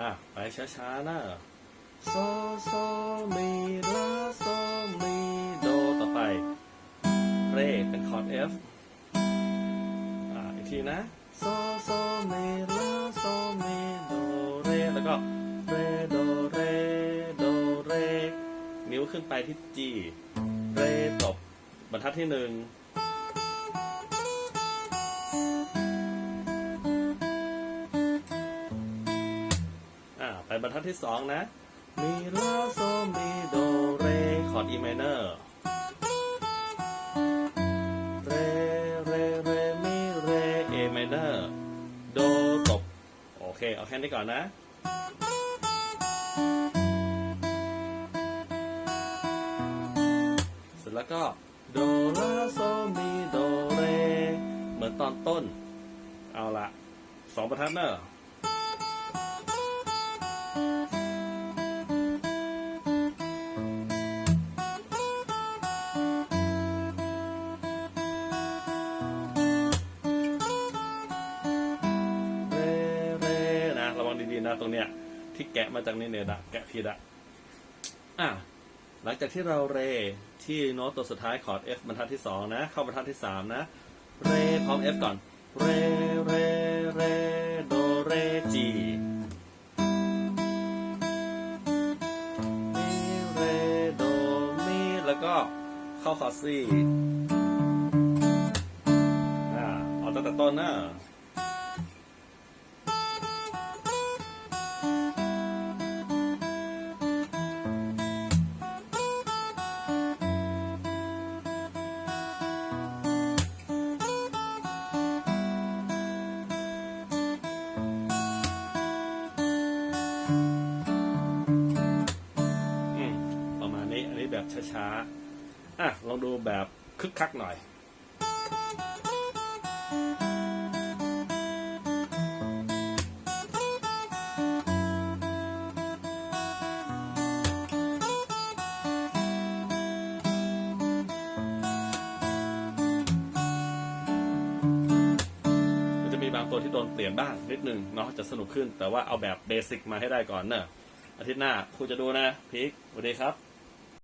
อะไปช้าๆนะโซโซมีลาโซมีโดต่อไปเรเป็นคอร์ด F อ่าอีกทีนะโซโซมีลาโซมีโดเรแล้วก็เรโดเรโดเรนิ้วขึ้นไปที่ G เรตบบรรทัดที่หนึ่ง ไปบรรทัดที่สองนะมีลาโซมีโดเรคอร์ด E minor เรเรเรมีเร A minor โดตบโอเค เอาแค่นี้ก่อนนะเสร็จแล้วก็โดลาโซมีโดเรเหมือนตอนต้น เอาละสองบรรทัดเนอะ นะตรงเนี้ยที่แกะมาจากนี่เนี่ยนะแกะผิดอะอะหลังจากที่เราเรที่โน้ตตัวสุดท้ายคอร์ด F บรรทัดที่สองนะ เข้าบรรทัดที่สามนะ เรพร้อม F ก่อน เร เร เร โด เร จีมีเร โดมีแล้วก็เข้าคอร์ดซีอ่าเอาตั้งแต่ต้นนะ ช้าๆ อะ ลองดูแบบคึกคักหน่อยมันจะมีบางตัวที่โดนเปลี่ยนบ้างนิดนึงเนาะจะสนุกขึ้นแต่ว่าเอาแบบเบสิกมาให้ได้ก่อนเนอะอาทิตย์หน้าครูจะดูนะพีคสวัสดีครับ